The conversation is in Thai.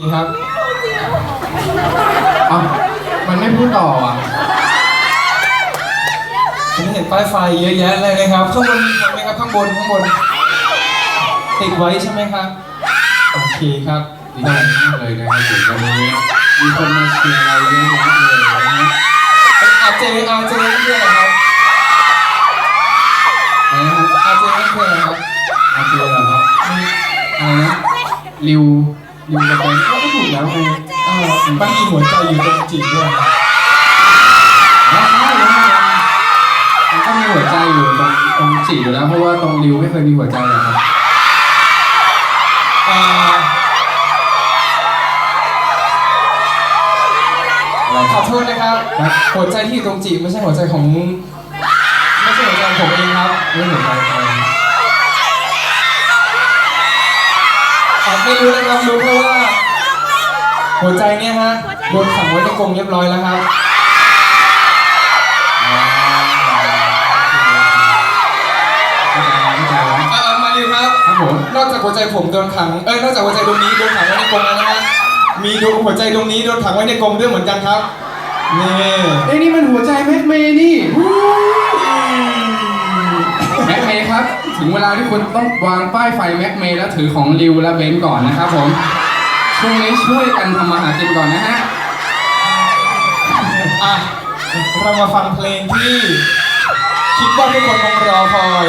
นี่ครับเอ้ามันไม่พูดต่ออะผมเห็นป้ายไฟเยอะแยะเลยนะครับ ข้างบนมีไหมครับข้างบนข้างบน ติดไว้ใช่ไหมครับ โอเคครับดีมากเลยนะครับผมวันนี้มีคนมาเชียร์เราเยอะแยะเลยนะฮะอาเจอาเจนี่คืออะไรครับอะไรนะครับอาเจนี่คืออะไรครับอาเจียเหรอครับอะไรนะริว ริวกระเป็นก็ถูกแล้วไงเออมันมีหัวใจอยู่ตรงจีบด้วยแล้วมันก็มีหัวใจอยู่ตรงตรงจีอยู่แล้วเพราะว่าตรงริวไม่เคยมีหัวใจหรอกครับอ่อขอโทษนะครับ หัวใจที่อยู่ตรงจีบไม่ใช่หัวใจของ ไม่ใช่หัวใจของผมเองครับไม่หัวใจใค ไม่รู้นะครับรู้แค่ว่า หัวใจเนี่ยฮะโดนขังไว้ในกรงเรียบร้อยแล้วครับอ๋อเข้าใจแล้วเข้าใจแล้วอะเอามาเลยครับ ครับผมนอกจากหัวใจผมโดนขัง เอ้ย นอกจากหัวใจดวงนี้โดนขังไว้ในกรงแล้วนะฮะมีดวงหัวใจดวงนี้โดนขังไว้ในกรงด้วยเหมือนกันครับ นี่ เอ้ยนี่มันหัวใจแม็กเมย์นี่ ถึงเวลาที่คุณต้องวางป้ายไฟแม็กเมย์แล้วถือของริวและเบนก่อนนะครับผม ช่วงนี้ช่วยกันทำมาหากินก่อนนะฮะ อะ เรามาฟังเพลงที่ คิดว่าทุกคนคงรอคอย